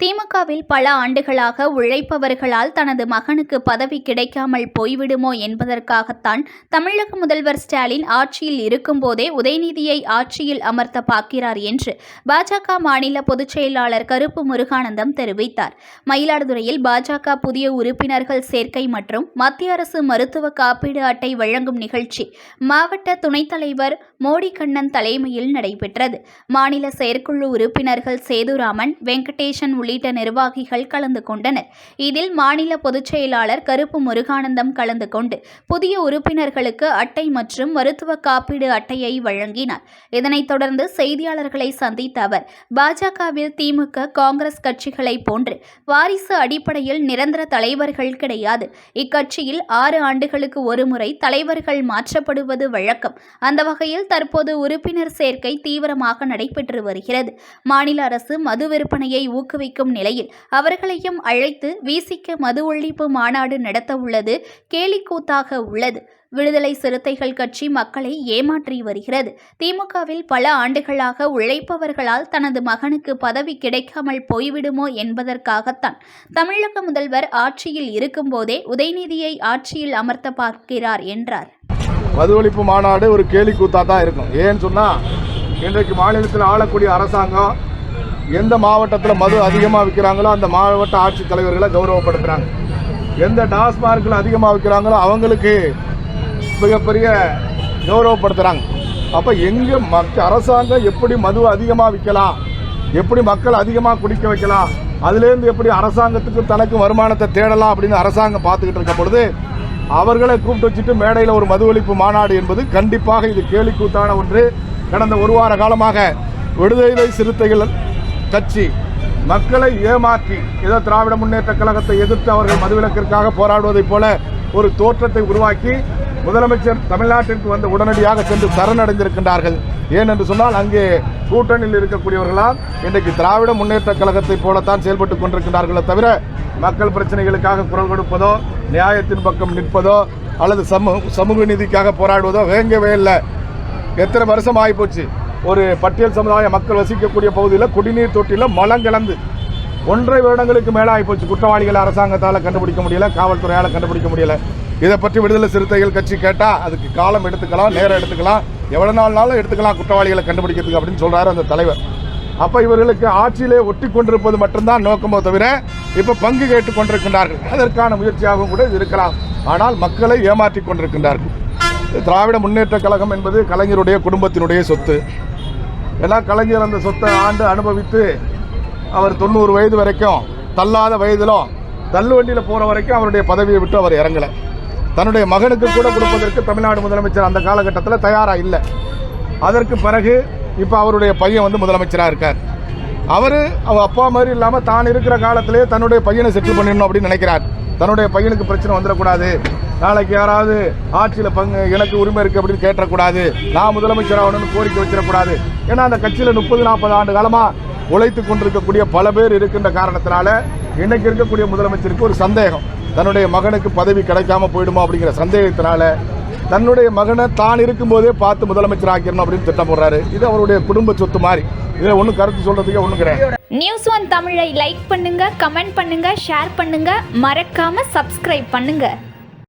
திமுகவில் பல ஆண்டுகளாக உழைப்பவர்களால் தனது மகனுக்கு பதவி கிடைக்காமல் போய்விடுமோ என்பதற்காகத்தான் தமிழக முதல்வர் ஸ்டாலின் ஆட்சியில் இருக்கும்போதே உதயநிதியை ஆட்சியில் அமர்த்த பார்க்கிறார் என்று பாஜக மாநில பொதுச் செயலாளர் கருப்பு முருகானந்தம் தெரிவித்தார். மயிலாடுதுறையில் பாஜக புதிய உறுப்பினர்கள் சேர்க்கை மற்றும் மத்திய அரசு மருத்துவ காப்பீடு அட்டை வழங்கும் நிகழ்ச்சி. மாவட்ட துணைத் தலைவர் மோடி கண்ணன் தலைமையில் நடைபெற்றது. மாநில செயற்குழு உறுப்பினர்கள் சேதுராமன் வெங்கடேசன் உள்ளிட்ட நிர்வாகிகள் கலந்து கொண்டனர். இதில் மாநில பொதுச் செயலாளர் கருப்பு முருகானந்தம் கலந்து கொண்டு புதிய உறுப்பினர்களுக்கு அட்டை மற்றும் மருத்துவ காப்பீடு அட்டையை வழங்கினார். இதனைத் தொடர்ந்து செய்தியாளர்களை சந்தித்த அவர் பாஜகவில் திமுக காங்கிரஸ் கட்சிகளைப் போன்று வாரிசு அடிப்படையில் நிரந்தர தலைவர்கள் கிடையாது. இக்கட்சியில் ஆறு ஆண்டுகளுக்கு ஒருமுறை தலைவர்கள் மாற்றப்படுவது வழக்கம். அந்த வகையில் தற்போது உறுப்பினர் சேர்க்கை தீவிரமாக நடைபெற்று வருகிறது. மாநில அரசு மது விற்பனையை ஊக்குவிக்கும் நிலையில் அவர்களையும் அழைத்து வீசிக்க மது ஒழிப்பு மாநாடு நடத்த உள்ளது கேலிக்கூத்தாக உள்ளது. விடுதலை சிறுத்தைகள் கட்சி மக்களை ஏமாற்றி வருகிறது. திமுகவில் பல ஆண்டுகளாக உழைப்பவர்களால் தனது மகனுக்கு பதவி கிடைக்காமல் போய்விடுமோ என்பதற்காகத்தான் தமிழக முதல்வர் ஆட்சியில் இருக்கும்போதே உதயநிதியை ஆட்சியில் அமர்த்த பார்க்கிறார் என்றார். மது ஒழிப்பு மாநாடு ஒரு கேலி கூத்தாக தான் இருக்கும். ஏன்னு சொன்னால் இன்றைக்கு மாநிலத்தில் ஆளக்கூடிய அரசாங்கம் எந்த மாவட்டத்தில் மது அதிகமாக விற்கிறாங்களோ அந்த மாவட்ட ஆட்சித் தலைவர்களை கௌரவப்படுத்துகிறாங்க எந்த டாஸ்மார்க்கில் அதிகமாக விற்கிறாங்களோ அவங்களுக்கு மிகப்பெரிய கௌரவப்படுத்துகிறாங்க அப்போ எங்கே மக்க அரசாங்கம் எப்படி மது அதிகமாக விற்கலாம் எப்படி மக்கள் அதிகமாக குடிக்க வைக்கலாம்? அதுலேருந்து எப்படி அரசாங்கத்துக்கு தனக்கு வருமானத்தை தேடலாம் அப்படின்னு அரசாங்கம் பார்த்துக்கிட்டு இருக்க பொழுது அவர்களை கூப்பிட்டு வச்சுட்டு மேடையில் ஒரு மது ஒழிப்பு மாநாடு என்பது கண்டிப்பாக இது கேலிக்கூத்தான ஒன்று. கடந்த ஒரு வார காலமாக விடுதலை சிறுத்தைகள் கட்சி மக்களை ஏமாற்றி ஏதோ திராவிட முன்னேற்ற கழகத்தை எதிர்த்து அவர்கள் மதுவிலக்கிற்காக போராடுவதைப் போல ஒரு தோற்றத்தை உருவாக்கி முதலமைச்சர் தமிழ்நாட்டிற்கு வந்து உடனடியாக சென்று சரணடைந்திருக்கின்றார்கள். ஏனென்று சொன்னால் அங்கே கூட்டணியில் இருக்கக்கூடியவர்களால் இன்றைக்கு திராவிட முன்னேற்ற கழகத்தைப் போலத்தான் செயல்பட்டு கொண்டிருக்கின்றார்களே தவிர மக்கள் பிரச்சனைகளுக்காக குரல் கொடுப்பதோ நியாயத்தின் பக்கம் நிற்பதோ அல்லது சமூக சமூக நீதிக்காக போராடுவதோ வேங்கவே இல்லை. எத்தனை வருஷம் ஆகிப்போச்சு ஒரு பட்டியல் சமுதாய மக்கள் வசிக்கக்கூடிய பகுதியில் குடிநீர் தொட்டியில் மலம் கலந்து ஒன்றரை வருடங்களுக்கு மேலே ஆகிப்போச்சு குற்றவாளிகளை அரசாங்கத்தால் கண்டுபிடிக்க முடியல காவல்துறையால் கண்டுபிடிக்க முடியல. இதை பற்றி விடுதலை சிறுத்தைகள் கட்சி கேட்டால் அதுக்கு காலம் எடுத்துக்கலாம் நேரம் எடுத்துக்கலாம். எவ்வளோ நாள்னாலும் எடுத்துக்கலாம் குற்றவாளிகளை கண்டுபிடிக்கிறதுக்கு அப்படின்னு சொல்கிறாரு அந்த தலைவர். அப்போ இவர்களுக்கு ஆட்சியிலே ஒட்டி கொண்டிருப்பது மட்டும்தான் நோக்கமோ தவிர இப்போ பங்கு கேட்டு கொண்டிருக்கின்றார்கள். அதற்கான முயற்சியாகவும் கூட இது இருக்கலாம். ஆனால் மக்களை ஏமாற்றி கொண்டிருக்கின்றார்கள். திராவிட முன்னேற்ற கழகம் என்பது கலைஞருடைய குடும்பத்தினுடைய சொத்து. ஏன்னா கலைஞர் அந்த சொத்தை ஆண்டு அனுபவித்து அவர் தொண்ணூறு வயது வரைக்கும் தள்ளாத வயதிலும் தள்ளுவண்டியில் போகிற வரைக்கும் அவருடைய பதவியை விட்டு அவர் இறங்கலை. தன்னுடைய மகனுக்கு கூட கொடுப்பதற்கு தமிழ்நாடு முதலமைச்சர் அந்த காலகட்டத்தில் தயாராக இல்லை. அதற்கு பிறகு இப்போ அவருடைய பையன் வந்து முதலமைச்சராக இருக்கார். அவர் அவர் அப்பா மாதிரி இல்லாமல் தான் இருக்கிற காலத்திலேயே தன்னுடைய பையனை செட்டில் பண்ணிடணும் அப்படின்னு நினைக்கிறார். தன்னுடைய பையனுக்கு பிரச்சனை வந்துடக்கூடாது. நாளைக்கு யாராவது ஆட்சியில் பங்கு எனக்கு உரிமை இருக்குது அப்படின்னு கேட்டக்கூடாது நான் முதலமைச்சர் ஆகணும்னு கோரிக்கை வச்சிடக்கூடாது. ஏன்னா அந்த கட்சியில் முப்பது நாற்பது ஆண்டு காலமாக உழைத்து கொண்டிருக்கக்கூடிய பல பேர் இருக்கின்ற காரணத்தினால இன்னைக்கு இருக்கக்கூடிய முதலமைச்சருக்கு ஒரு சந்தேகம். தன்னுடைய மகனுக்கு பதவி கிடைக்காம போயிடுமா அப்படிங்கிற சந்தேகத்தினால தன்னுடைய மகனை தான் இருக்கும்போதே பார்த்து முதலமைச்சர் ஆக்கிடணும் அப்படின்னு திட்டம் போடுறாரு. இது அவருடைய குடும்ப சொத்து மாதிரி. இதில் ஒன்றும் கருத்து சொல்றதுக்கே ஒன்றும் கிடையாது. நியூஸ் ஒன் தமிழை லைக் பண்ணுங்க கமெண்ட் பண்ணுங்க ஷேர் பண்ணுங்க. மறக்காம சப்ஸ்கிரைப் பண்ணுங்க.